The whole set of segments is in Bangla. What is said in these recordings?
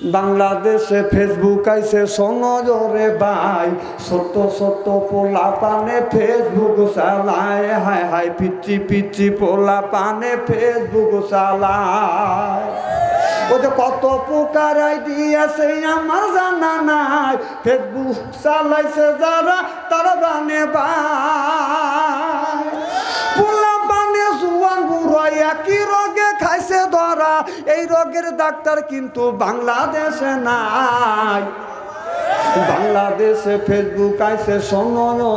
বাংলাদেশে ফেসবুক আইসে সনজরে ভাই সত্য সত্য পোলা পানে ফেসবুক চালায়। হায় হায় পিচ্ছি পিচ্ছি পোলা পানে ফেসবুক চালায়। ও যে কত প্রকার দিয়েছে আমার জানা নাই। ফেসবুক চালাইছে যারা, তারা জানে ভাই। পোলা পানে জুয়ান বুড়ো একই এই রোগের ডাক্তার কিন্তু বাংলাদেশে নাই। বাংলাদেশে ফেসবুক আইসে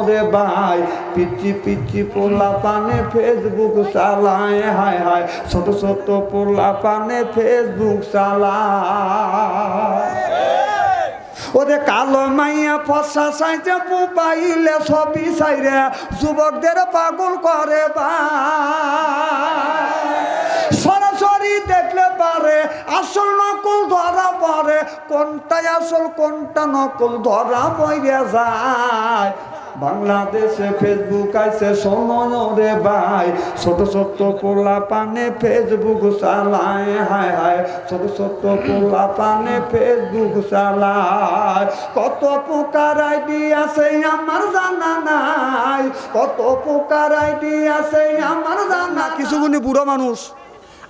রে ভাই। পিচি পিচি পোলা পানে ফেসবুক চালায়, হায় হায়। ছোট ছোট পোলা পানে ফেসবুক চালায়। ওরে কালো মাইয়া ফসা সাইতে পুপাইলে ছবি সাইরে যুবকদের পাগল করে বা সরাসরি পারে, আসল নকল ধরা পড়ে। কোনটাই আসল, কোনটা নকল ধরা পড়ে যায়। বাংলাদেশে ফেসবুক আছে রে ভাই। ছোট ছোট পোলা পানে ফেসবুক চালায়, হায় হায়। ছোট ছোট পোলা পানে ফেসবুক চালায়। কত প্রকার আইডি আছে আমার জানা নাই। কত প্রকার আইডি আছে আমার জানা কিছুগুনি বুড়ো মানুষ।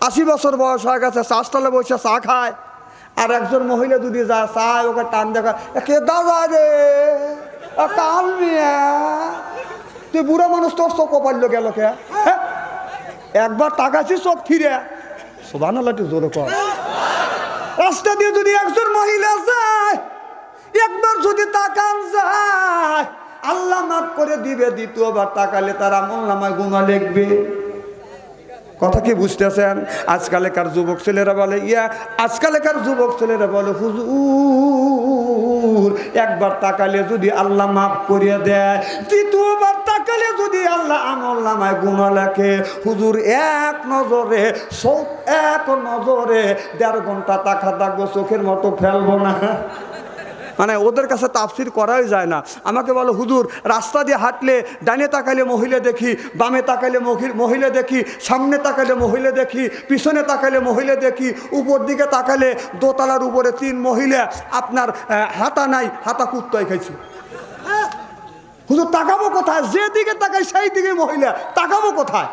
আশি বছর বয়স হয়ে গেছে চাষতলে বসে চা খায়। আর একজন মহিলা যদি যা চায়, ওকে টান দেখা কে দাদা রে মিয়া তুই বুড়ো মানুষ, তোর চোখ পারল গেল কে? একবার তাকাছি চোখ ফিরে। সোভান জোরে কর। রাস্তা দিয়ে যদি একজন মহিলা যায়, একবার যদি তাকান যায়, আল্লাহ মাফ করে দিবে, দ্বিতীয়বার তাকালে তার আমল নামায় গুণা লিখবে। কথা কি বুঝতেছেন? আজকালেকার যুবক ছেলেরা বলে, ইয়া, আজকালেকার যুবক ছেলেরা বলে, হুজুর, একবার তাকালে যদি আল্লাহ মাফ করিয়ে দেয়, দ্বিতীয়বার তাকালে যদি আল্লাহ আমল নামায় গুণ লেখে, হুজুর, এক নজরে, সৌ, এক নজরে দেড় ঘণ্টা তাকা থাকব চোখের মতো ফেলব না। মানে ওদের কাছে তাফসির করাই যায় না। আমাকে বলো হুদুর রাস্তা দিয়ে হাঁটলে ডানে তাকালে মহিলা দেখি, বামে তাকালে মহি- মহিলা দেখি, সামনে তাকালে মহিলা দেখি, পিছনে তাকালে মহিলা দেখি, উপর দিকে তাকালে দোতলার উপরে তিন মহিলা, আপনার হাতা নাই, হাতা কুত্তায় খাইছে। হুজুর, তাকাবো কোথায়? যেদিকে তাকাই সেই দিকে মহিলা, তাকাবো কোথায়?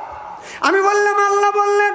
আমি বললাম, আল্লাহ বললেন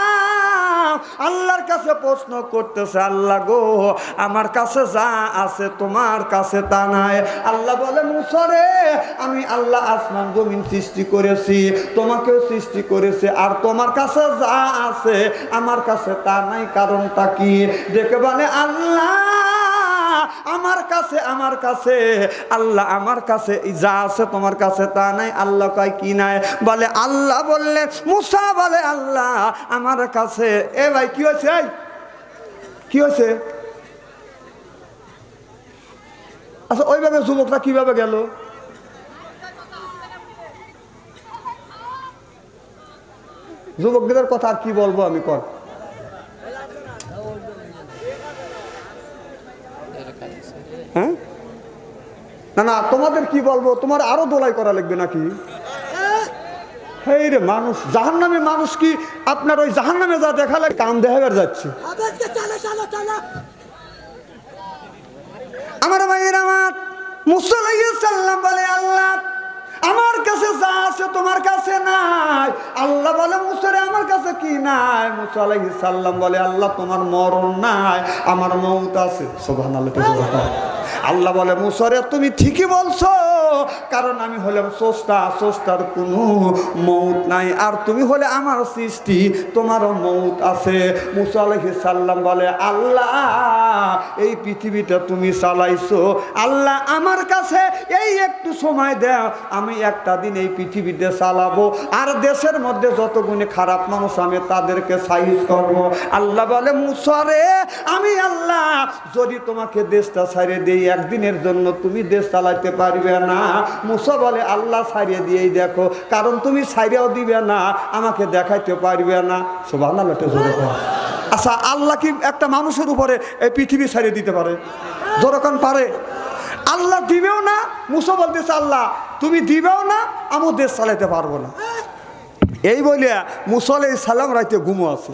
আল্লাহর কাছে প্রশ্ন করতেছে, আল্লাহ গো, আমার কাছে যা আছে তোমার কাছে তা নাই। আল্লাহ বলে মুসরে আমি আল্লাহ আসমান জমিন সৃষ্টি করেছি, তোমাকেও সৃষ্টি করেছে, আর তোমার কাছে যা আছে আমার কাছে তা নাই, কারণটা কি? দেখে বলে, আল্লাহ আমার কাছে আমার কাছে। আল্লাহ আমার কাছে যা আছে তোমার কাছে, তা নাই। আল্লাহ কয়, কি নাই? বলে, আল্লাহ বললে, মুসা বলে, আল্লাহ আমার কাছে। এ ভাই, কি হয়েছে? কি হয়েছে? আচ্ছা ওইভাবে যুবকরা কীভাবে গেল? যুবকদের কথা কি বলব আমি কর। হ্যাঁ? না না তোমাদের কি বলব? তোমার আরও দোলাই করা লাগবে নাকি? হেই রে মানুষ জাহান নামে মানুষ কি আপনার ওই জাহান নামে যা দেখালে কান দেখাবার যাচ্ছে? আমার ভাইয়ের আমার মুসাল্লাম বলে আল্লাহ আমার কাছে যা আছে তোমার কাছে নাই। আল্লাহ বলে, মুসরে আমার কাছে কি নাই? মুসা সাল্লাম বলে, আল্লাহ, তোমার মরণ নাই, আমার মৌত আছে। সোভান আল্লাহ আল্লাহ বলে, মুসরে, তুমি ঠিকই বলছো। কারণ আমি হলাম সস্তা সস্তার কোনো মৌত নাই। আর তুমি হলে আমার সৃষ্টি, তোমারও মৌত আছে। মুসা সাল্লাম বলে, আল্লাহ, এই পৃথিবীটা তুমি চালাইছো। আল্লাহ, আমার কাছে এই একটু সময় দাও, আমি একটা দিন এই পৃথিবীতে চালাবো। আর দেশের মধ্যে যত গুণে খারাপ মানুষ আমি তাদেরকে সাইজ করব। আল্লাহ বলে মুসরে আমি আল্লাহ, যদি তোমাকে দেশটা ছাড়িয়ে দেই, একদিনের জন্য তুমি দেশ চালাইতে পারবে না। মুসা বলে, আল্লাহ ছাড়িয়ে দিয়েই দেখো, কারণ তুমি ছাড়িয়েও দিবে না, আমাকে দেখাইতে পারবে না। সব আল্লাহ জোরে আচ্ছা আল্লাহ কি একটা মানুষের উপরে এই পৃথিবী ছাড়িয়ে দিতে পারে? যখন পারে। আল্লাহ দিবেও না, মুসা বলতেছে, আল্লাহ, তুমি দিবেও না আমি দেশ চালাতে পারব না। এই বলিয়া মুসলে সালাম রাইতে ঘুমো আছে।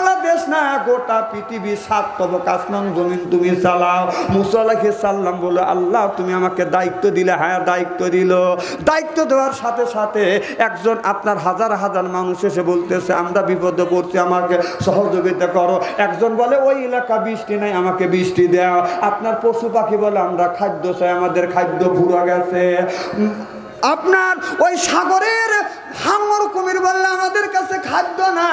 বাংলাদেশ না, গোটা পৃথিবী সাত তবক আসমান জমিন তুমি চালাও। মুসালাহি সাল্লাম বলে, আল্লাহ, তুমি আমাকে দায়িত্ব দিলে। হ্যাঁ দায়িত্ব দিল। দায়িত্ব দেওয়ার সাথে সাথে একজন আপনার হাজার হাজার মানুষ এসে বলতেছে, আমরা বিপদে পড়ছি, আমাকে সহযোগিতা করো। একজন বলে, ওই এলাকা বৃষ্টি নাই, আমাকে বৃষ্টি দাও। আপনার পশু পাখি বলে, আমরা খাদ্য চাই, আমাদের খাদ্য ভুরা গেছে। আপনার ওই সাগরের হাঙর কুমির বললে, আমাদের কাছে খাদ্য না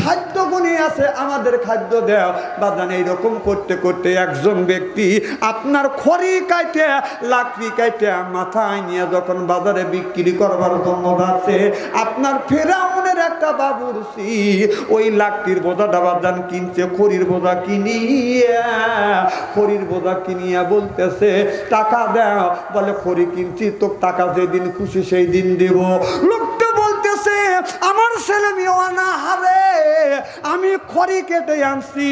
খাদ্য গুণী আছে, আমাদের খাদ্য দেও। বাদান, এইরকম করতে করতে একজন ব্যক্তি আপনার খড়ি কাইটে, লাকড়ি কাইটে মাথায় নিয়ে যখন বাজারে বিক্রি করবার জন্য যাচ্ছে, আপনার ফেরাউনের একটা বাবুরসি ওই লাকড়ির বোঝাটা বাদান কিনছে, খড়ির বোঝা কিনিয়া। খড়ির বোঝা কিনিয়া বলতেছে, টাকা দাও। বলে, খড়ি কিনছি তো টাকা যেদিন খুশি সেই দিন দেব। বলতেছে আমার ছেলে মেয়ে হারে, আমি খড়ি কেটে আনছি,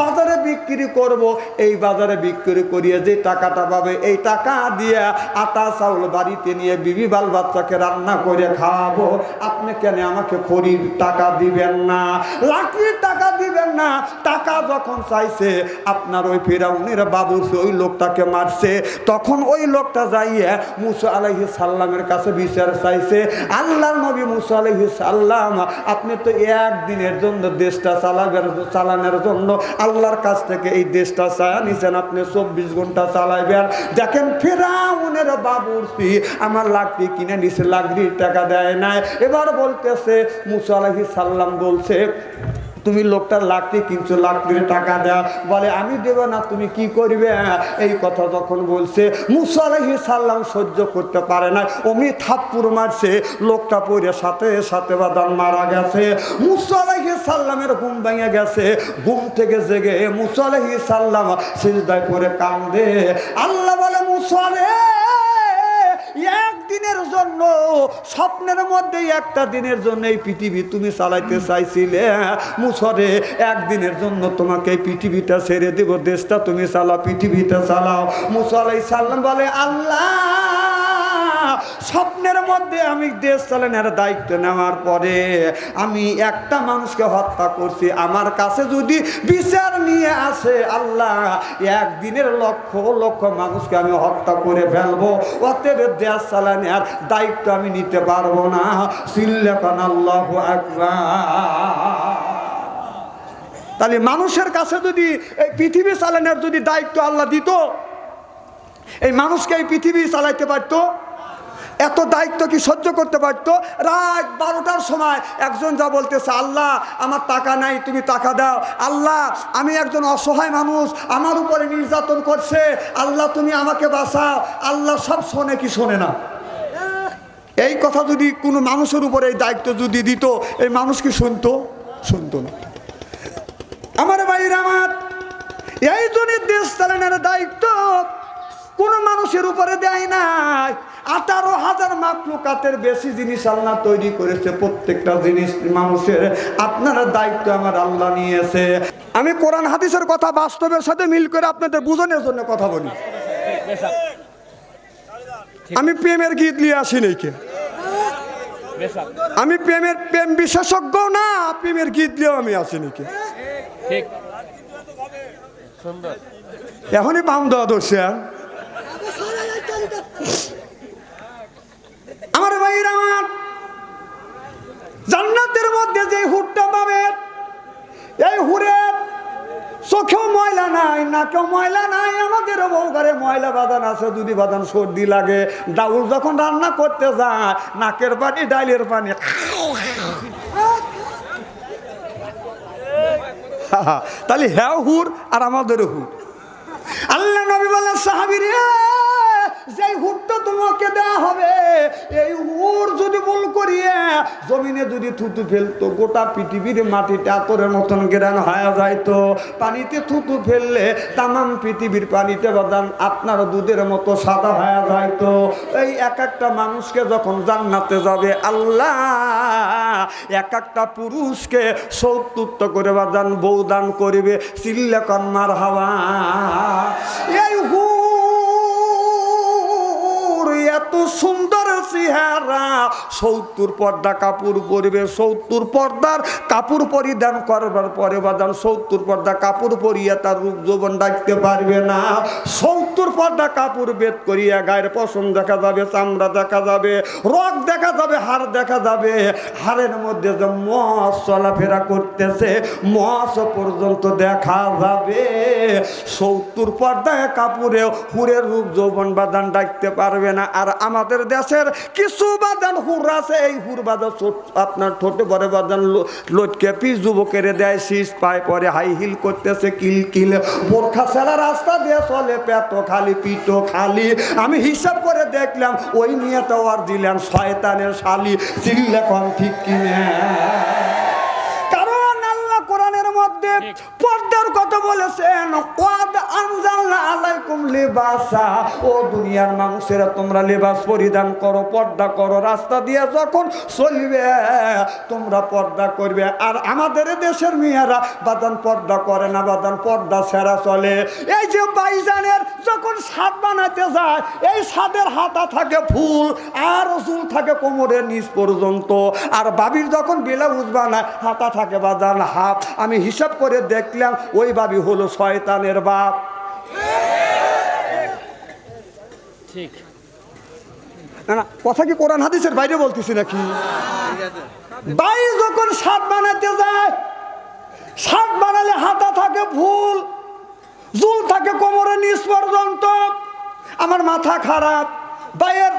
বাজারে বিক্রি করব। এই বাজারে বিক্রি করিয়ে যে টাকাটা পাবে, এই টাকা দিয়ে আটা চাউল বাড়িতে নিয়ে বিবি বাল বাচ্চাকে রান্না করে খাওয়াবো। আপনি কেন আমাকে খড়ির টাকা দিবেন না? লাকড়ির টাকা দিবেন না? টাকা যখন চাইছে, আপনার ওই ফেরাউনের বাবু ওই লোকটাকে মারছে। তখন ওই লোকটা যাইয়ে মুসা আলাইহি সাল্লামের কাছে বিচার চাইছে। আল্লাহর নবী মুসা আলাইহি সাল্লাম আপনি তো একদিনের জন্য দেশটা চালাবেন চালানোর জন্য আল্লাহর কাছ থেকে এই দেশটা চায়া নিছেন। আপনি চব্বিশ ঘণ্টা চালাইবেন। দেখেন ফেরাউনের বাবুরসি আমার লাকড়ি কিনে নিছে, লাকড়ির টাকা দেয় নাই। এবার বলতেছে, মুসা আলহি সাল্লাম বলছে তুমি লোকটার লাকড়ি কিনছো লাকড়ির টাকা দেওয়া বলে, আমি দেব না, তুমি কি করবে? এই কথা যখন বলছে মুসালাহি সাল্লাম সহ্য করতে পারে না অমি থাপ্পুর মারছে, লোকটা পড়ে সাথে সাথে বাদান মারা গেছে। মুসালাহি সাল্লামের ঘুম ভেঙে গেছে। ঘুম থেকে জেগে মুসালাহি সাল্লাম সিজদায় পরে কান্দে। আল্লাহ বলে মুসালে জন্য স্বপ্নের মধ্যেই একটা দিনের জন্য এই পৃথিবী তুমি চালাইতে চাইছিলে। মুসরে একদিনের জন্য তোমাকে পৃথিবীটা ছেড়ে দেব, দেশটা তুমি চালাও, পৃথিবীটা চালাও। মুসালাই সাল্লাম বলে, আল্লাহ স্বপ্নের মধ্যে আমি দেশ চালানোর দায়িত্ব নেওয়ার পরে আমি একটা মানুষকে হত্যা করছি। আমার কাছে যদি বিচার নিয়ে আসে আল্লাহ, একদিনের লক্ষ লক্ষ মানুষকে আমি হত্যা করে ফেলব। অতএব দেশ চালানোর দায়িত্ব আমি নিতে পারব না। সিল্লেখান আল্লাহ তাহলে মানুষের কাছে যদি এই পৃথিবী চালানোর যদি দায়িত্ব আল্লাহ দিত, এই মানুষকে এই পৃথিবী চালাইতে পারতো? এত দায়িত্ব কি সহ্য করতে পারতো? রাত বারোটার সময় একজন যা বলতেছে, আল্লাহ, আমার টাকা নাই, তুমি টাকা দাও। আল্লাহ, আমি একজন অসহায় মানুষ, আমার উপরে নির্যাতন করছে। আল্লাহ, তুমি আমাকে বাঁচাও। আল্লাহ সব শোনে কি শোনে না? এই কথা যদি কোনো মানুষের উপরে এই দায়িত্ব যদি দিত, এই মানুষ কি শুনতো? শুনতো না। আমার ভাইয়ের আমার, এই জনের দেশ চালানোর দায়িত্ব কোনো মানুষের উপরে দেয় নাই। আঠারো হাজার মাকলুকাতের বেশি জিনিস আল্লাহ তৈরি করেছে প্রত্যেকটা জিনিস মানুষের। আপনারা দায়িত্ব আমার আল্লাহ নিয়েছে। আমি কোরআন হাদিসের কথা বাস্তবের সাথে মিল করে আপনাদের বুঝানোর জন্য কথা বলি। আমি প্রেমের গীত নিয়ে আসি নাকি আমি প্রেমের প্রেম বিশেষজ্ঞ না প্রেমের গীত নিয়েও আমি আসি নাকি এখনই বাম দেওয়া ধরছে আবে সারা এই তালিকা আমার ভাইয়ের আমার জান্নাতের মধ্যে যে হুটটা পাবে এই হুরের চোখেও ময়লা নাই নাকেও ময়লা নাই আমাদের বউ ঘরে ময়লা বাদান আছে যদি বাদান সর্দি লাগে। ডাউল যখন রান্না করতে যায়, নাকের পানি, ডাইলের পানি। তাহলে হ্যাঁ হুর আর আমাদেরও হুর। আল্লাহ নবী বলেন সাহাবি রে যেই হুটটা তোমাকে দেওয়া হবে, এই হুর জমিনে যদি থুতু ফেলতো গোটা পৃথিবীর মাটিতে আতরের মতন গ্রান হয়ে যাইতো পানিতে থুতু ফেললে তামাম পৃথিবীর পানিতে বাদান আপনার দুধের মতো সাদা হয়ে যাইতো এই এক একটা মানুষকে যখন জান্নাতে যাবে, আল্লাহ এক একটা পুরুষকে সৌতুত্ব করে বাদান বৌদান করবে, চিল্লে কন্মার হাওয়া। এই হুর, এত সুন্দর চেহারা সত্তর পর্দা কাপড় পরবে, সত্তর পর্দার কাপড় পরিধান করবার পরে বাদান সত্তর পর্দা কাপড় পরিয়ে তার রূপ যৌবন ডাকতে পারবে না। সত্তর পর্দা কাপড় বেদ করিয়া গায়ের পশম দেখা যাবে, চামড়া দেখা যাবে রক দেখা যাবে, হাড় দেখা যাবে। হাড়ের মধ্যে যে মস চলাফেরা করতেছে, মস পর্যন্ত দেখা যাবে। সত্তর পর্দায় কাপড়ে হুরের রূপ যৌবন বাদান ডাকতে পারবে না। আর আমাদের দেশের কিছু বাদান হুর আছে, এই হুর বাদান আপনার ঠোঁটে বড় বাদান লটকে পিস যুবকের দেয়, শীষ পায়, পরে হাই হিল করতেছে, কিল কিল। বোরখা সেলা রাস্তা দিয়ে চলে, পেট খালি, পিঠো খালি। আমি হিসাব করে দেখলাম, ওই নিয়ে তো আর দিলেন শয়তানের শালি। চিল্লে কম ঠিক কিনে? কারণ আল্লাহ কোরআনের মধ্যে পর্দার কথা বলেছেন ও দুনিয়ার মানুষেরা, তোমরা লেবাস পরিধান করো, পর্দা করো, রাস্তা দিয়ে যখন চলবে, তোমরা পর্দা করবে। আর আমাদের দেশের মেয়েরা বাদান পর্দা করে না বাদান পর্দা সেরা চলে। এই যে বাইজানের যখন সাদ বানাতে যায়, এই সাদের হাতা থাকে ফুল, আর চুল থাকে কোমরের নিচ পর্যন্ত। আর বাবির যখন ব্লাউজ বানায়, হাতা থাকে বাদান হাফ। আমি হিসাব করে দেখলাম ওই বাবি হলো শয়তানের বাপ। ঠিক। না না কথা কি কোরআন হাদিসের বাইরে বলতেছি নাকি? বাই যখন সাপ বানাতে যায় শার্ট বানালে হাতা থাকে ফুল জুল থাকে কোমরে নিচ পর্যন্ত আমার মাথা খারাপ বাইয়ের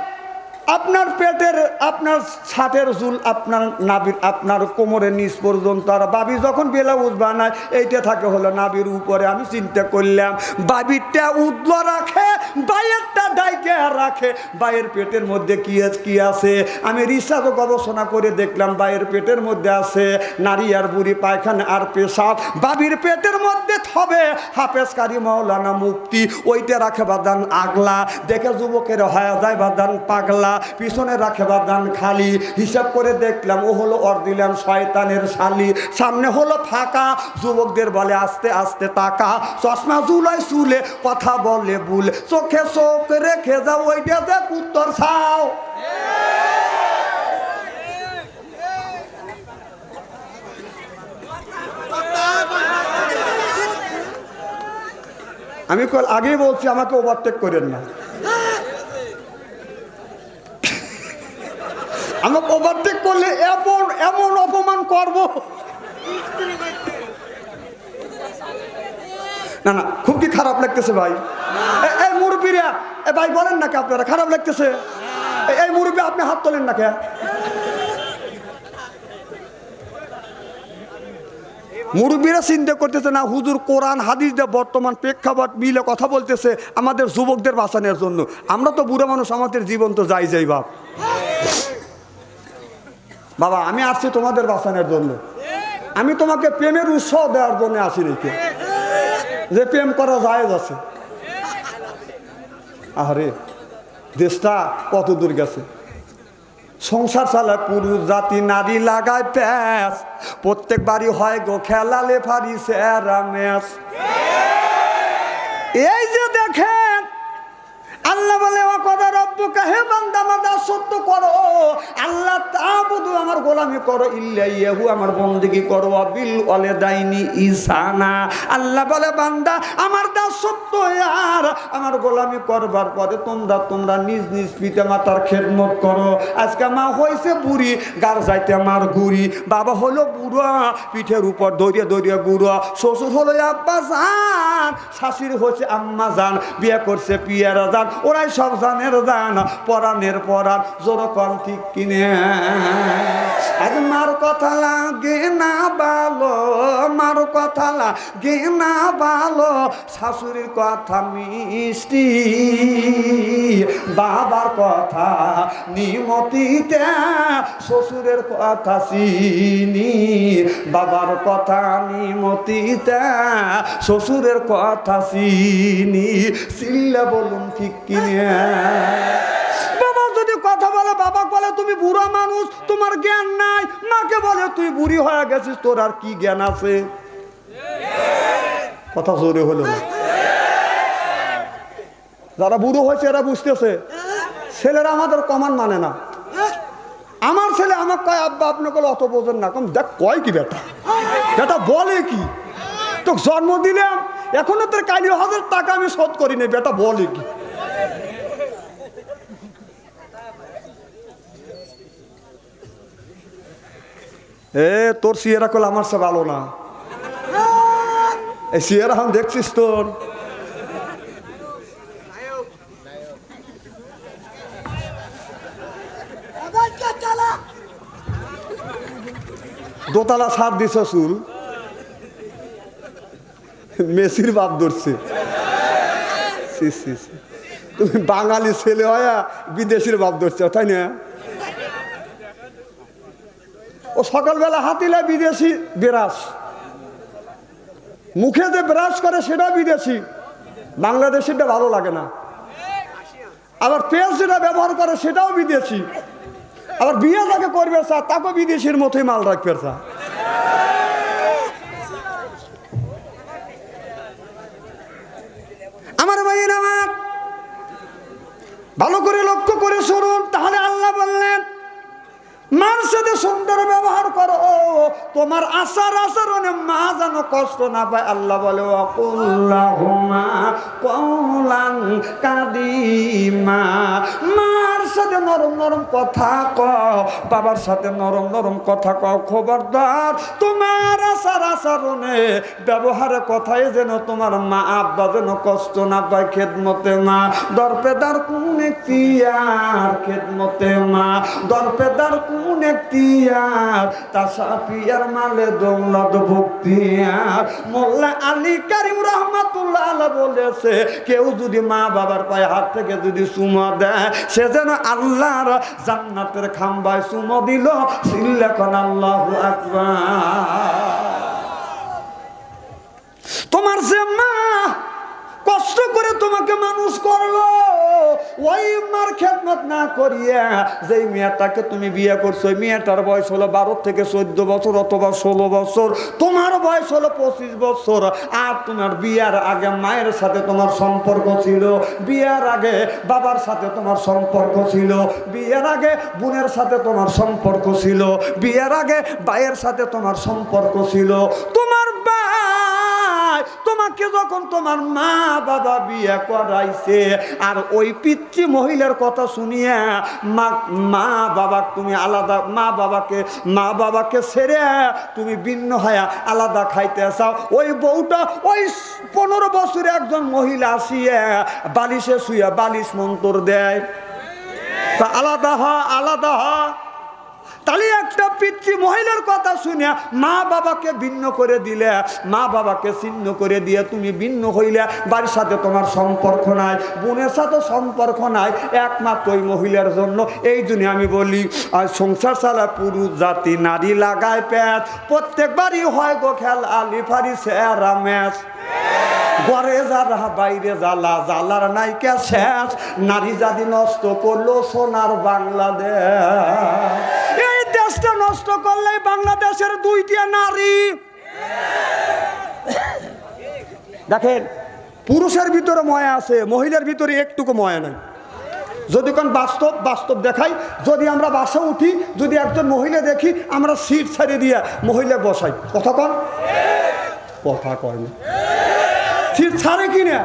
আপনার পেটের, আপনার ছাটের জুল আপনার নাবির আপনার কোমরের নিচ পর্যন্ত। আর বাবি যখন বেলাউজ বানায়, এইটা থাকে হলো নাবির উপরে, আমি চিন্তা করলাম বাবিরটা উদ্ল রাখে বাইয়েরটা ডাইকে রাখে। বাইয়ের পেটের মধ্যে কি কি আছে? আমি রিসার্চ গবেষণা করে দেখলাম বাইয়ের পেটের মধ্যে আছে নারী আর বুড়ি, পায়খানা আর পেশাব। বাবির পেটের মধ্যে হবে হাফেজকারী মৌলানা মুক্তি ওইটা রাখে বাদান আগলা। দেখে যুবকের হয়ে যায় বাদান পাগলা। পিছনে রাখে বাদান খালি। হিসাব করে দেখলাম, ও হলো অর দিলাম শয়তানের শালি। সামনে হলো ফাঁকা, যুবকদের বলে, আস্তে আস্তে তাকা। চশমা জুলাই চুলে কথা বলে বুল চোখে চোখ রেখে যাও, ওইটা দেখ উত্তর ছাও। আমি আগেই বলছি, আমাকে ওভারটেক করেন না। আমাকে ওভারটেক করলে এমন এমন অপমান করব। না না, খুব কি খারাপ লাগতেছে ভাই? এই মুরব্বীরা, এ ভাই বলেন নাকি আপনারা, খারাপ লাগতেছে? এই মুরব্বী আপনি হাত তোলেন না কে? মুরব্বীরা চিন্তা করতেছে না, হুজুর কোরআন, হাদিস দিয়ে বর্তমান প্রেক্ষাপট মিলে কথা বলতেছে আমাদের যুবকদের বাঁচানোর জন্য। আমরা তো বুড়ো মানুষ, আমাদের জীবন তো যাই যাই বাপ। বাবা, আমি আসছি তোমাদের বাঁচানোর জন্য। আমি তোমাকে প্রেমের উৎসাহ দেওয়ার জন্য আসি রেখে যে প্রেম করা যায় আছে। আরে দেশটা কত দূর গেছে। সংসার চালায় পুরুষ, জাতি, নারী লাগায় প্যাস প্রত্যেক বাড়ি হয় গো খেলালে ফারি ম্যাচ। এই যে দেখেন, আল্লাহ বলে ও কথা রব্বুকা হে বান্দা আমার দাসত্ব করো। আল্লাহ আমার গোলামি করো। আমার করো। বিল ওয়ালে দাইনি ইসানা আল্লাহ বলে, বান্দা, আমার দাসত্ব আর। আমার গোলামি করবার পরে তোমরা তোমরা নিজ নিজ পিতা মাতার খেদমত করো। আজকে মা হয়েছে বুড়ি, গার যাইতে আমার গুড়ি। বাবা হলো বুড়া, পিঠের উপর দৌড়িয়ে দৌড়িয়ে গুড়া শ্বশুর হলো আব্বা জান, শাশুড়ি হচ্ছে আম্মা জান। বিয়ে করছে পিয়ারা জান। ওরাই সব জানের জান। পরাণের পরাণ জোর কিনে। আজ মার কথা লাগে না ভালো, মার কথা লাগে না ভালো, শাশুড়ির কথা মিষ্টি, বাবার কথা নিমতিতে, শ্বশুরের কথা চিনি, বাবার কথা নিমতিতে, শ্বশুরের কথা চিনি, চিল্লা বলুন ঠিক কিনে বলে, তুমি বুড়া মানুষ, তোমার জ্ঞান নাই। মাকে বলে, তুই বুড়ি হয়ে গেছিস, তোর আর কি জ্ঞান আছে? কথা জোরে হলো যারা বুড়ো হয়েছে, এরা বুঝতেছে, ছেলেরা আমাদের কমান মানে না। আমার ছেলে আমাকে কয়, আব্বা আপনাকে অত বোঝেন না। কম, দেখ, কয় কি বেটা? বেটা বলে কি? তো জন্ম দিলাম, এখনও তোর কালি হাজার টাকা আমি শোধ করিনি, বেটা বলে কি? এ, তোর সিয়েরা কল আমার সে ভালো না। এই সিয়েরা হাম দেখছিস তোর? দোতলা সার দিছ, চুল। মেসির বাপ ধরছে। তুমি বাঙালি ছেলে হয়া বিদেশির বাপ ধরছে, তাই না? ও সকালবেলা হাতিলে বিদেশি বিরাস মুখে যে ব্রাশ করে সেটা বিদেশি। বাংলাদেশিটা ভালো লাগে না। আবার পেঁয়াজ যেটা ব্যবহার করে সেটাও বিদেশি। আবার বিয়ে যাকে করবে চা তাকে বিদেশির মতোই মাল রাখবে স্যার আমার ভাইয়ের আমার, ভালো করে লক্ষ্য করে শুনুন, তাহলে আল্লাহ বললেন মার সাথে সুন্দর ব্যবহার করো। তোমার আচার আচরণে মা যেন কষ্ট না পায়। আল্লাহ বলে কাদিমা। মার সাথে নরম নরম কথা কও। বাবার সাথে নরম নরম কথা কও। খবরদার, তোমার আচার আচরণে ব্যবহারে কথাই যেন তোমার মা আব্বা যেন কষ্ট না পায়। খেদমতে মা দরপেদার কোন খেদমতে মা দরপেদার কোন মালে দৌলত মোল্লা আলী কারিম রহমাতুল্লাহ বলেছে, কেউ যদি মা বাবার পায়ে হাত থেকে যদি সুমা দেয়, সে যেন আল্লাহর জান্নাতের খাম্বায় সুমো দিল। সিল্লেখন আল্লাহ আকবার। তোমার যে কষ্ট করে তোমাকে মানুষ করল। ওই মার খেদমত না করিয়া যেই মেয়েটাকে তুমি বিয়ে করছ, ওই মেয়েটার বয়স হলো বারো থেকে চোদ্দ বছর অথবা ষোলো বছর। তোমার বয়স হলো পঁচিশ বছর। আর তোমার বিয়ার আগে মায়ের সাথে তোমার সম্পর্ক ছিল। বিয়ার আগে বাবার সাথে তোমার সম্পর্ক ছিল। বিয়ের আগে বোনের সাথে তোমার সম্পর্ক ছিল। বিয়ের আগে ভাইয়ের সাথে তোমার সম্পর্ক ছিল। তোমার ভাই তোমাকে যখন তোমার মা বাবা বিয়ে করাইছে, আর ওই পিতৃ মহিলার কথা শুনিয়া মা মা বাবা তুমি আলাদা, মা বাবাকে মা বাবাকে ছেড়ে তুমি ভিন্ন হয়ে আলাদা খাইতে চাও। ওই বউটা ওই পনেরো বছরে একজন মহিলা আসিয়া বালিশে শুয়ে বালিশ মন্তর দেয়। তা আলাদা হ আলাদা হ তাহলে একটা পিতৃ মহিলার কথা শুনে মা বাবাকে ভিন্ন করে দিলে, মা বাবাকে ছিন্ন করে দিয়ে তুমি ভিন্ন হইলে, বাড়ির সাথে তোমার সম্পর্ক নাই, বোনের সাথে সম্পর্ক নাই, একমাত্র ওই মহিলার জন্য। এই জন্য আমি বলি আর সংসার চালা পুরুষ, জাতি, নারী লাগায় প্যাচ। প্রত্যেকবারই হয় গো খেল, আলি ফারি, সেরা ম্যাচ। ঘরে যারা, বাইরে জ্বালা, জ্বালার নাইকা শেষ। নারী জাতি নষ্ট করল সোনার বাংলাদেশ। দেশটা নষ্ট করলে বাংলাদেশের দুইটা নারী। দেখেন, পুরুষের ভিতরে ময়া আছে, মহিলার ভিতরে একটুকু ময়া নাই। যদি কোন বাস্তব বাস্তব দেখাই, যদি আমরা বাসে উঠি, যদি একজন মহিলা দেখি, আমরা সিট ছাড়িয়ে দিয়ে মহিলা বসাই। কথা কন? কথা কয় না। সিট ছাড়ে কিনা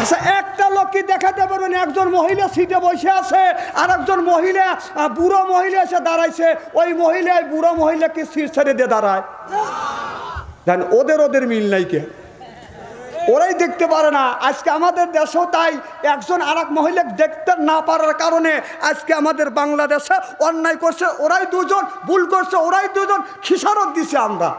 আচ্ছা একটা লোক কি দেখাতে পারবেন? একজন মহিলা সিটে বসে আছে আর একজন মহিলা বুড়ো মহিলা এসে দাঁড়াইছে। ওই মহিলায় বুড়ো মহিলাকে সিট ছেড়ে দিয়ে দাঁড়ায়? জান ওদের ওদের মিল নাই কে? ওরাই দেখতে পারে না। আজকে আমাদের দেশেও তাই। একজন আর এক মহিলা দেখতে না পারার কারণে আজকে আমাদের বাংলাদেশে অন্যায় করছে, ওরাই দুজন, ভুল করছে, ওরাই দুজন, খিসারত দিছে আমরা।